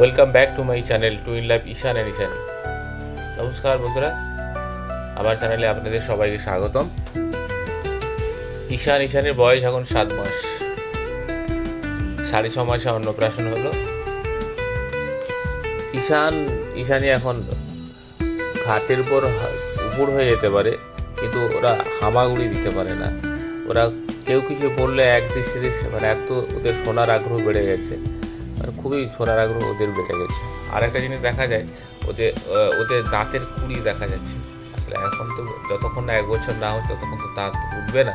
Welcome back to my channel two in life Ishan and Ishani নমস্কার বন্ধুরা। আমার চ্যানেলে আপনাদের সবাইকে স্বাগতম। ঈশান, ঈশানের বয়স এখন সাত মাস। সাড়ে ছ মাসে অন্নপ্রাশন হলো। ঈশান ঈশানি এখন ঘাটের উপর উপর হয়ে যেতে পারে, কিন্তু ওরা হামাগুড়ি দিতে পারে না। ওরা কেউ কিছু বললে এক দৃষ্টিতে মানে এত ওদের শোনার আগ্রহ বেড়ে গেছে। মানে খুবই শোনার আগ্রহ ওদের বেড়ে গেছে। আর একটা জিনিস দেখা যায়, ওদের ওদের দাঁতের কুড়ি দেখা যাচ্ছে। আসলে এখন তো যতক্ষণ না এক বছর না হচ্ছে, ততক্ষণ তো দাঁত উঠবে না।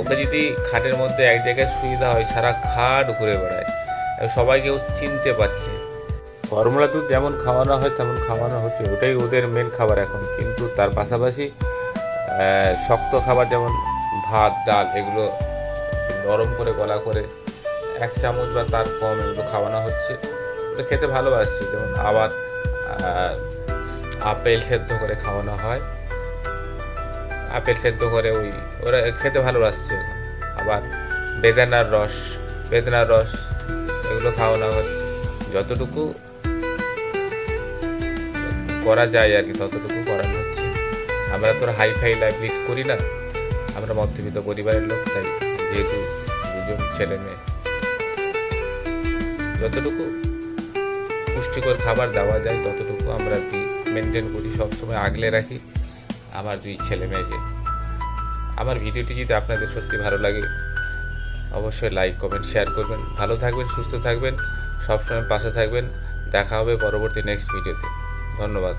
ওকে যদি খাটের মধ্যে এক জায়গায় দেওয়া হয়, সারা খাট ঘুরে বেড়ায়। সবাইকে ও চিনতে পারছে। ফর্মুলা দুধ যেমন খাওয়ানো হয়, তেমন খাওয়ানো হচ্ছে। ওটাই ওদের মেন খাবার এখন। কিন্তু তার পাশাপাশি শক্ত খাবার যেমন ভাত, ডাল, এগুলো নরম করে, গলা করে এক চামচ বা তার কম এগুলো খাওয়ানো হচ্ছে। ওটা খেতে ভালোবাসছে, যেমন আবার আপেল সেদ্ধ করে খাওয়ানো হয়। আপেল সেদ্ধ করে ওই, ওরা খেতে ভালোবাসছে আবার বেদানার রস বেদানার রস এগুলো খাওয়ানো হচ্ছে। যতটুকু করা যায় আর কি, ততটুকু করানো হচ্ছে। আমরা তো হাই ফাই লাইফ লিড করি না। আমরা মধ্যবিত্ত পরিবারের লোক, তাই যেহেতু দুজন ছেলে মেয়ে। যতটুকু পুষ্টিকর খাবার দেওয়া যায়, ততটুকু আমরা দিই। মেনটেন করি, সবসময় আগলে রাখি। আমার দুই ছেলে মেয়েকে আমার ভিডিওটি যদি আপনাদের সত্যি ভালো লাগে, অবশ্যই লাইক কমেন্ট শেয়ার করবেন। ভালো থাকবেন, সুস্থ থাকবেন, সবসময় পাশে থাকবেন। দেখা হবে পরবর্তী নেক্সট ভিডিওতে ধন্যবাদ।